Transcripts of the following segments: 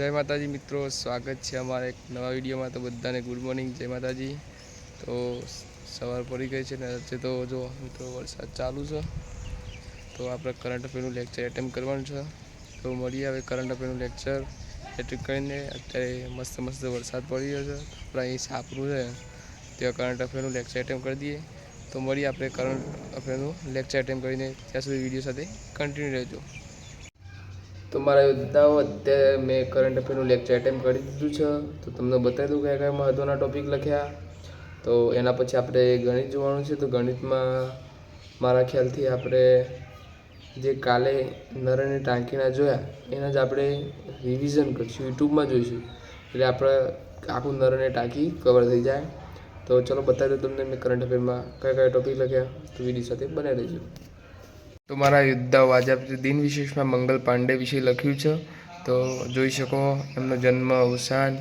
જય માતાજી મિત્રો, સ્વાગત છે અમારા એક નવા વિડીયોમાં. તો બધાને ગુડ મોર્નિંગ જય માતાજી. તો સવાર પડી ગઈ છે ને આજે તો જો મિત્રો વરસાદ ચાલુ છે. તો આપણે કરંટ અફેરનું લેક્ચર એટેમ્પ કરવાનું છે. તો મળીએ હવે કરંટ અફેરનું લેક્ચર એટેમ્પ કરીને અત્યારે મસ્ત મસ્ત વરસાદ પડી રહ્યો છે. આપણે અહીં સાપરું છે. ત્યાં કરંટ અફેરનું લેક્ચર એટેમ્પ કરી દઈએ. તો મળીએ આપણે કરંટ અફેરનું લેક્ચર એટેમ્પ કરીને ત્યાં સુધી વીડિયો સાથે કન્ટિન્યુ રહેજો. તો મારા યોદ્ધાઓ અત્યારે મેં કરંટ અફેરનું લેક્ચર એટેમ્પ કરી દીધું છે. તો તમને બતાવી દઉં કયા કયા મહત્ત્વના ટોપિક લખ્યા. તો એના પછી આપણે ગણિત જોવાનું છે. તો ગણિતમાં મારા ખ્યાલથી આપણે જે કાલે નર ટાંકીના જોયા, એના જ આપણે રિવિઝન કરીશું. યુટ્યુબમાં જોઈશું. એટલે આપણે આખું નર ટાંકી કવર થઈ જાય. તો ચલો બતાવી દઉં તમને મેં કરંટ અફેરમાં કયા કયા ટોપિક લખ્યા. તો વીડિયો સાથે બનાવી દેજો તો મારા યુદ્ધ આજે દિન વિશેષમાં મંગલ પાંડે વિશે લખ્યું છે. તો જોઈ શકો, એમનો જન્મ અવસાન,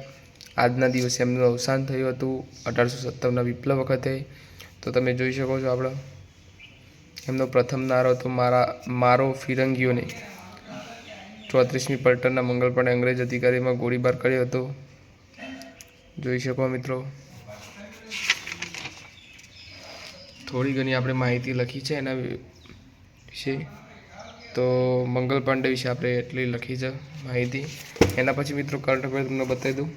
આજના દિવસે એમનું અવસાન થયું હતું અઢારસો સત્તરના વિપ્લવ વખતે. તો તમે જોઈ શકો છો આપણે. એમનો પ્રથમ નારો હતો મારા, મારો ફિરંગીઓને. ચોત્રીસમી પલટનના મંગલ પાંડે અંગ્રેજ અધિકારીમાં ગોળીબાર કર્યો હતો. જોઈ શકો મિત્રો. થોડી ઘણી આપણે માહિતી લખી છે એના વિશે. તો મંગલ પાંડે વિશે આપણે એટલી લખી છે માહિતી. એના પછી મિત્રો કરંટ અફેર તમને બતાવી દઉં.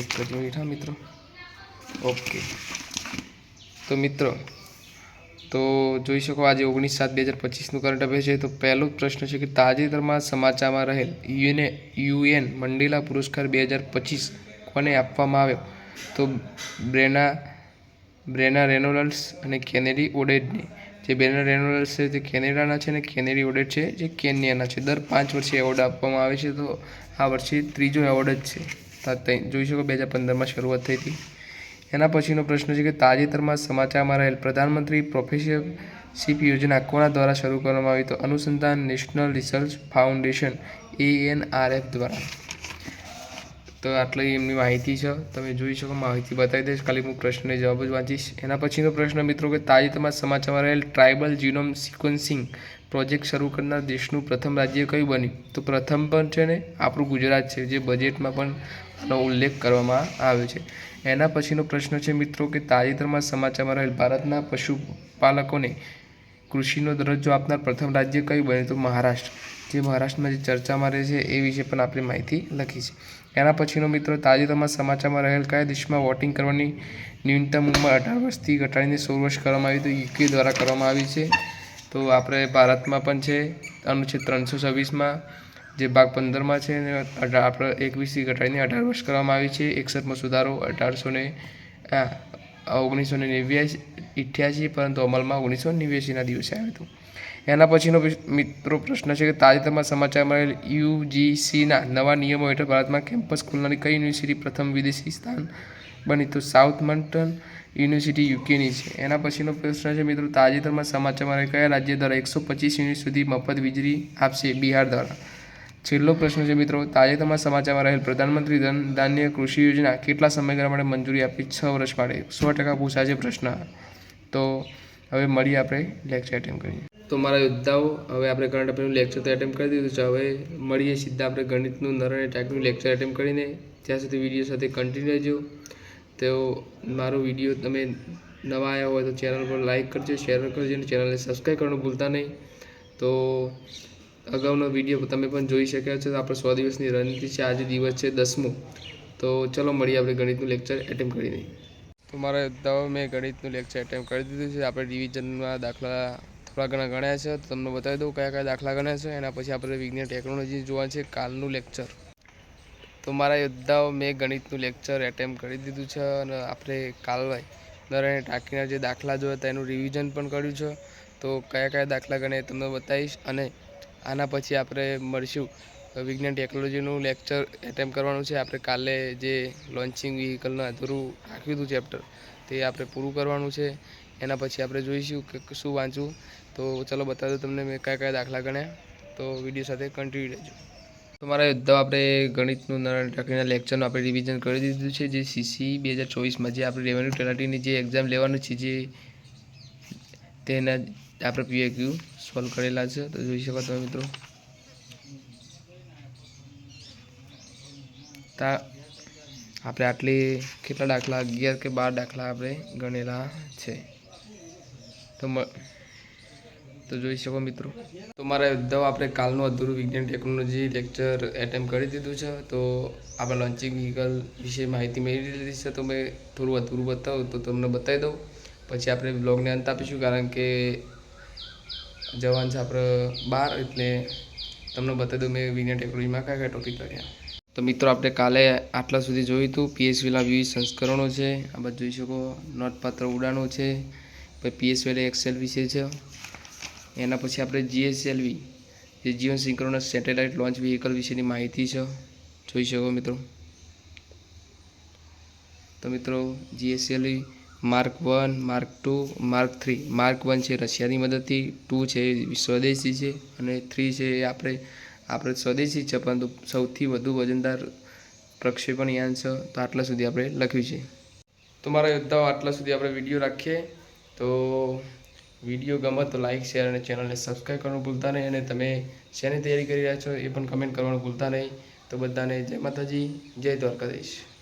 એક જ મિનિટ હા મિત્રો. ઓકે તો મિત્રો, તો જોઈ શકો આજે ઓગણીસ સાત બે હજાર પચીસનું કરંટ અફેર છે. તો પહેલો પ્રશ્ન છે કે તાજેતરમાં સમાચારમાં રહેલ યુએને, યુએન મંડેલા પુરસ્કાર બે હજાર પચીસ કોને આપવામાં આવ્યો? તો બ્રેના બ્રેના રેનોલ્ડ્સ અને કેનેડી ઓડેડને. જે બ્રેના રેનોલ્ડ્સ છે તે કેનેડાના છે અને કેનેડી ઓડેડ છે, જે કેન્યાના છે. દર પાંચ વર્ષે એવોર્ડ આપવામાં આવે છે, તો આ વર્ષે ત્રીજો એવોર્ડ જ છે. જોઈ શકો બે હજાર પંદરમાં શરૂઆત થઈ હતી. એના પછીનો પ્રશ્ન છે કે તાજેતરમાં સમાચારમાં રહેલ પ્રધાનમંત્રી પ્રોફેસરશીપ યોજના કોના દ્વારા શરૂ કરવામાં આવી? તો અનુસંધાન નેશનલ રિસર્ચ ફાઉન્ડેશન, એએનઆરએફ દ્વારા. તો આટલી એમની માહિતી છે. તમે જોઈ શકો, માહિતી બતાવી દઈશ. ખાલી હું પ્રશ્નને જવાબ જ વાંચીશ. એના પછીનો પ્રશ્ન, મિત્રો, કે તાજેતરમાં સમાચારમાં રહેલ ટ્રાઇબલ જીનોમ સિક્વન્સિંગ પ્રોજેક્ટ શરૂ કરનાર દેશનું પ્રથમ રાજ્ય કયું બન્યું? તો પ્રથમ પણ છે ને, આપણું ગુજરાત છે, જે બજેટમાં પણ આનો ઉલ્લેખ કરવામાં આવ્યો છે. એના પછીનો પ્રશ્ન છે, મિત્રો, કે તાજેતરમાં સમાચારમાં રહેલ ભારતના પશુપાલકોને કૃષિનો દરજ્જો આપનાર પ્રથમ રાજ્ય કયું બન્યું? તો મહારાષ્ટ્ર. જે મહારાષ્ટ્રમાં જે ચર્ચામાં રહે છે એ વિશે પણ આપણે માહિતી લખી છે. એના પછીનો મિત્રો તાજેતરમાં સમાચારમાં રહેલ કયા દેશમાં વોટિંગ કરવાની ન્યૂનતમ ઉંમર અઢાર વર્ષથી ઘટાડીને સોળ વર્ષ કરવામાં આવી તો યુકે દ્વારા કરવામાં આવી છે. તો આપણે ભારતમાં પણ છે, અનુચ્છેદ ત્રણસો છવ્વીસમાં જે ભાગ પંદરમાં છે અને આપણે એકવીસથી ઘટાડીને અઢાર વર્ષ કરવામાં આવી છે. એકસઠમાં સુધારો અઢારસો ને ઓગણીસો ને નેવ્યાસી પરંતુ અમલમાં ઓગણીસો નેવ્યાસીના દિવસે આવ્યું હતું. એના પછીનો મિત્રો પ્રશ્ન છે કે તાજેતરમાં સમાચારમાં મળેલ યુજીસીના નવા નિયમો હેઠળ ભારતમાં કેમ્પસ ખોલનારી કઈ યુનિવર્સિટી પ્રથમ વિદેશી સ્થાન બની? તો સાઉથ મંટન યુનિવર્સિટી યુકેની છે. એના પછીનો પ્રશ્ન છે, મિત્રો, તાજેતરમાં સમાચારમાં મળેલ કયા રાજ્ય દ્વારા એકસો પચીસ યુનિટ સુધી મફત વીજળી આપશે? બિહાર દ્વારા. છેલ્લો પ્રશ્ન છે મિત્રો, તાજેતરમાં સમાચારમાં રહેલ પ્રધાનમંત્રી ધન ધાન્ય કૃષિ યોજના કેટલા સમયગાળા માટે મંજૂરી આપી? છ વર્ષ માટે. સો ટકા પૂછાશે પ્રશ્ન. તો હવે મળીએ આપણે લેક્ચર એટેમ્પ કરીએ. તો મારા યોદ્ધાઓ, હવે આપણે કરંટ અફેરનું લેક્ચર તો એટેમ્પ કરી દીધું છે. હવે મળીએ સીધા આપણે ગણિતનું નર અને ટાઈપનું લેક્ચર એટેમ્પ કરીને. ત્યાં સુધી વીડિયો સાથે કન્ટિન્યુ રહેજો. તો મારો વીડિયો તમે નવા આવ્યા હોય તો ચેનલ પર લાઇક કરજો શેર કરજો અને ચેનલને સબસ્ક્રાઈબ કરવાનું ભૂલતા નહીં. તો અગાઉનો વીડિયો તમે પણ જોઈ શક્યા છો. આપણે સો દિવસની રણનીતિ છે. આજે દિવસ છે દસમો. તો ચલો મળીએ આપણે ગણિતનું લેક્ચર એટેમ્પ કરીને. તો મારા યોદ્ધાઓ મેં ગણિતનું લેક્ચર એટેમ્પ કરી દીધું છે. આપણે રિવિઝનમાં દાખલા થોડા ઘણા ગણ્યા છે. તો તમને બતાવી દઉં કયા કયા દાખલા ગણ્યા છે. એના પછી આપણે વિજ્ઞાન ટેકનોલોજી જોવા છે. કાલનું લેક્ચર. તો મારા યોદ્ધાઓ મેં ગણિતનું લેક્ચર એટેમ્પ કરી દીધું છે અને આપણે કાલવાય દરેક ટાંકીના જે દાખલા જોયા હતા, એનું રિવિઝન પણ કર્યું છે. તો કયા કયા દાખલા ગણે તમને બતાવીશ. અને આના પછી આપણે મળીશું. વિજ્ઞાન ટેકનોલોજીનું લેક્ચર એટેમ્પ કરવાનું છે. આપણે કાલે જે લોન્ચિંગ વ્હીકલનું અધૂરું રાખ્યું હતું ચેપ્ટર તે આપણે પૂરું કરવાનું છે. એના પછી આપણે જોઈશું કે શું વાંચવું. તો ચલો બતાવી તમને મેં કયા કયા દાખલા ગણ્યા. તો વીડિયો સાથે કન્ટિન્યુ રહેજો. તો મારા યોદ્ધાઓ આપણે ગણિતનું નારાયણ ટાંકીના લેક્ચરનું આપણે રિવિઝન કરી દીધું છે, જે સીસી બે હજાર ચોવીસમાં જે આપણે રેવન્યુ ટેલાટીની જે એક્ઝામ લેવાનું છે, જે તેના આપણે પીએક્યુ સોલ્વ કરેલા છે. તો જોઈ શકો તમે મિત્રો. તા આપણે આટલી કેટલા દાખલા? અગિયાર કે બાર દાખલા આપણે ગણેલા છે. તો તો જોઈ શકો મિત્રો. તો મારા ઉદ્ધવ આપણે કાલનું અધૂરું વિજ્ઞાન ટેકનોલોજી લેક્ચર એટેમ્પ કરી દીધું છે. તો આપણે લોન્ચિંગ વ્હીકલ વિશે માહિતી મેળવી લીધી છે. તો મેં થોડું અધૂરું બતાવું તો તમને બતાવી દઉં. પછી આપણે બ્લોગને અંત આપીશું કારણ કે જવાન છે આપણે બાર, એટલે તમને બતાવી દઉં, મેં વિજ્ઞાન ટેકનોલોજીમાં કયા કયા ટોપિક કર્યા તો મિત્રો, આપણે કાલે આટલા સુધી જોયું હતું પીએસવીના વિવિધ સંસ્કરણો છે, આ બધું જોઈ શકો, નોંધપાત્ર ઉડાનો છે, પછી પીએસવી એક્સેલ વિશે છે. એના પછી આપણે જીએસએલવી જે જીવન સિંક્રોનસ સેટેલાઇટ લોન્ચ વ્હીકલ વિશેની માહિતી છે, જોઈ શકો મિત્રો. તો મિત્રો GSLV mark one mark two mark three mark one છે રશિયાની મદદથી ટુ છે સ્વદેશી છે અને થ્રી છે એ આપણે આપણે સ્વદેશી છે, પરંતુ સૌથી વધુ વજનદાર પ્રક્ષેપણ યાન છે, તો આટલા સુધી આપણે લખ્યું છે. તો મારા યોદ્ધાઓ, આટલા સુધી આપણે વીડિયો રાખીએ. તો વીડિયો ગમે તો લાઇક શેર અને ચેનલને સબસ્ક્રાઈબ કરવાનું ભૂલતા નહીં અને તમે શેની તૈયારી કરી રહ્યા છો એ પણ કમેન્ટ કરવાનું ભૂલતા નહીં. તો બધાને જય માતાજી, જય દ્વારકાધીશ.